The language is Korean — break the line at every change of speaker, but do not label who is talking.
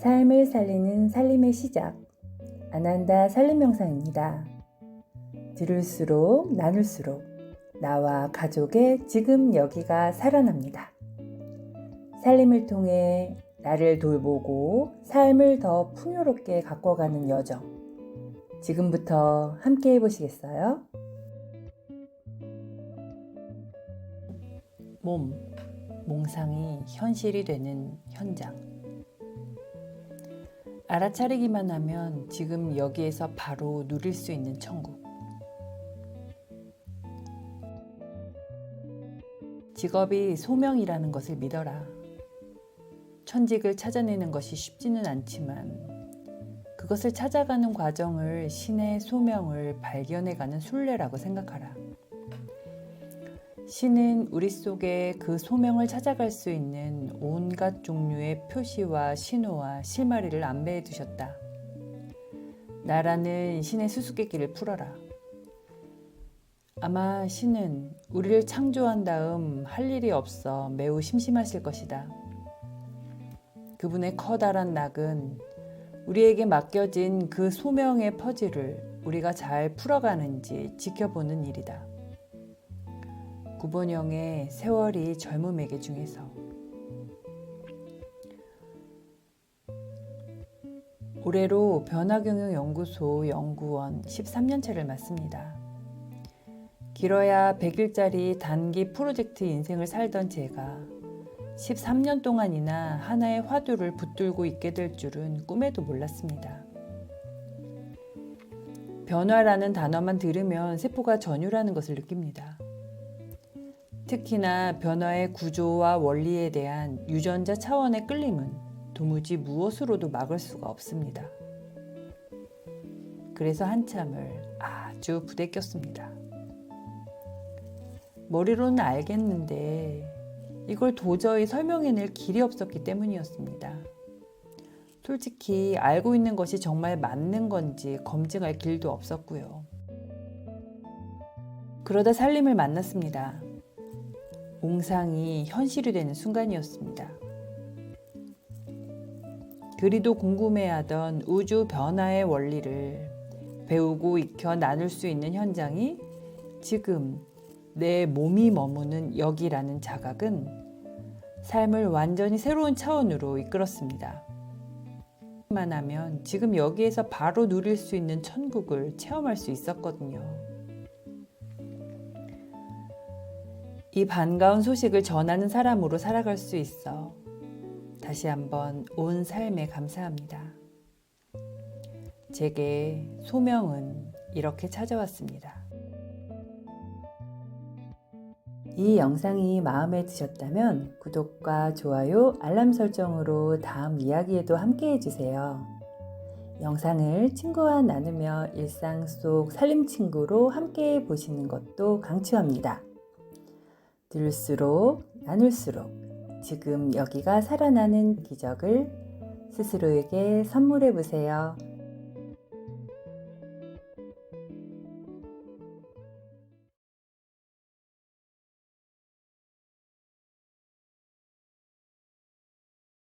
삶을 살리는 살림의 시작. 아난다 살림 명상입니다. 들을수록 나눌수록 나와 가족의 지금 여기가 살아납니다. 살림을 통해 나를 돌보고 삶을 더 풍요롭게 가꿔가는 여정. 지금부터 함께 해보시겠어요? 몸, 몽상이 현실이 되는 현장. 알아차리기만 하면 지금 여기에서 바로 누릴 수 있는 천국. 직업이 소명이라는 것을 믿어라. 천직을 찾아내는 것이 쉽지는 않지만 그것을 찾아가는 과정을 신의 소명을 발견해가는 순례라고 생각하라. 신은 우리 속에 그 소명을 찾아갈 수 있는 온갖 종류의 표시와 신호와 실마리를 안배해 두셨다. 나라는 신의 수수께끼를 풀어라. 아마 신은 우리를 창조한 다음 할 일이 없어 매우 심심하실 것이다. 그분의 커다란 낙은 우리에게 맡겨진 그 소명의 퍼즐을 우리가 잘 풀어가는지 지켜보는 일이다. 구본영의 세월이 젊음에게 중에서 올해로 변화경영연구소 연구원 13년차를 맞습니다. 길어야 100일짜리 단기 프로젝트 인생을 살던 제가 13년 동안이나 하나의 화두를 붙들고 있게 될 줄은 꿈에도 몰랐습니다. 변화라는 단어만 들으면 세포가 전율하는 것을 느낍니다. 특히나 변화의 구조와 원리에 대한 유전자 차원의 끌림은 도무지 무엇으로도 막을 수가 없습니다. 그래서 한참을 아주 부대꼈습니다. 머리로는 알겠는데 이걸 도저히 설명해낼 길이 없었기 때문이었습니다. 솔직히 알고 있는 것이 정말 맞는 건지 검증할 길도 없었고요. 그러다 살림을 만났습니다. 몽상이 현실이 되는 순간이었습니다. 그리도 궁금해하던 우주 변화의 원리를 배우고 익혀 나눌 수 있는 현장이 지금 내 몸이 머무는 여기라는 자각은 삶을 완전히 새로운 차원으로 이끌었습니다. 만 하면 지금 여기에서 바로 누릴 수 있는 천국을 체험할 수 있었거든요. 이 반가운 소식을 전하는 사람으로 살아갈 수 있어 다시 한번 온 삶에 감사합니다. 제게 소명은 이렇게 찾아왔습니다. 이 영상이 마음에 드셨다면 구독과 좋아요, 알람 설정으로 다음 이야기에도 함께 해주세요. 영상을 친구와 나누며 일상 속 살림 친구로 함께 보시는 것도 강추합니다. 들을수록 나눌수록 지금 여기가 살아나는 기적을 스스로에게 선물해 보세요.